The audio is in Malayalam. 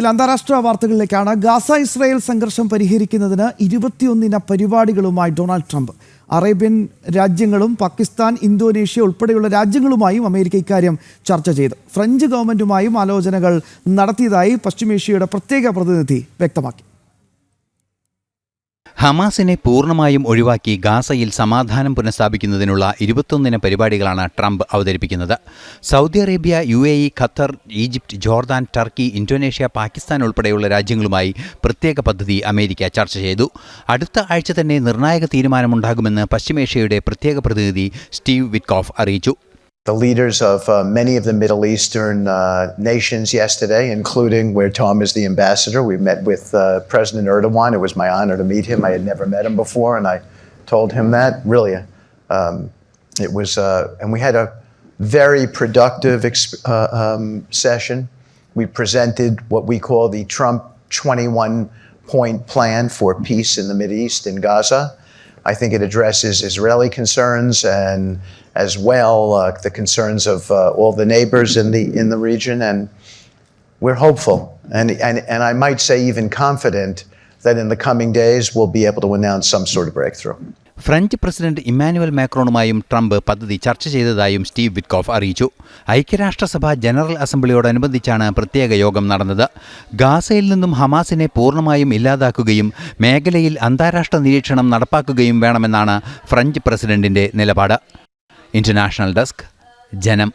ഇതിൽ അന്താരാഷ്ട്ര വാർത്തകളിലേക്കാണ് ഗാസ ഇസ്രായേൽ സംഘർഷം പരിഹരിക്കുന്നതിന് ഇരുപത്തിയൊന്നിന പരിപാടികളുമായി ഡൊണാൾഡ് ട്രംപ്. അറേബ്യൻ രാജ്യങ്ങളും പാകിസ്ഥാൻ ഇന്തോനേഷ്യ ഉൾപ്പെടെയുള്ള രാജ്യങ്ങളുമായും അമേരിക്ക ഇക്കാര്യം ചർച്ച ചെയ്തു. ഫ്രഞ്ച് ഗവൺമെന്റുമായും ആലോചനകൾ നടത്തിയതായി പശ്ചിമേഷ്യയുടെ പ്രത്യേക പ്രതിനിധി വ്യക്തമാക്കി. ഹമാസിനെ പൂർണമായും ഒഴിവാക്കി ഗാസയിൽ സമാധാനം പുനഃസ്ഥാപിക്കുന്നതിനുള്ള ഇരുപത്തൊന്നിന പരിപാടികളാണ് ട്രംപ് അവതരിപ്പിക്കുന്നത്. Saudi Arabia U A E Qatar Egypt Jordan Turkey Indonesia Pakistan ഉൾപ്പെടെയുള്ള രാജ്യങ്ങളുമായി പ്രത്യേക പദ്ധതി അമേരിക്ക ചർച്ച ചെയ്തു. അടുത്ത ആഴ്ച തന്നെ നിർണായക തീരുമാനമുണ്ടാകുമെന്ന് പശ്ചിമേഷ്യയുടെ പ്രത്യേക പ്രതിനിധി സ്റ്റീവ് വിറ്റ്കോഫ് അറിയിച്ചു. The leaders of uh, many of the Middle Eastern uh, nations yesterday, including where Tom is the ambassador. We met with uh, President Erdogan. It was my honor to meet him. I had never met him before, and I told him that. Really, um, it was, uh, and we had a very productive exp- uh, um, session. We presented what we call the Trump 21 point plan for peace in the Middle East in Gaza. I think it addresses Israeli concerns and as well uh, the concerns of uh, all the neighbors in the in the region, and we're hopeful and, and and I might say even confident that in the coming days we'll be able to announce some sort of breakthrough. French president Emmanuel മാക്രോണുമായും Trump പദ്ധതി ചർച്ച ചെയ്തതായും സ്റ്റീവ് വിറ്റ്കോഫ് അറിയിച്ചു. ഐക്യരാഷ്ട്രസഭ ജനറൽ അസംബ്ലിയോടനുബന്ധിച്ചാണ് പ്രത്യേക യോഗം നടന്നത്. ഗാസയിൽ നിന്നും ഹമാസിനെ പൂർണമായും ഇല്ലാതാക്കുകയും മേഖലയിൽ അന്താരാഷ്ട്ര നിരീക്ഷണം നടപ്പാക്കുകയും വേണമെന്നാണ് ഫ്രഞ്ച് പ്രസിഡന്റിന്റെ നിലപാട്. ഇന്റർനാഷണൽ ഡെസ്ക് ജനം.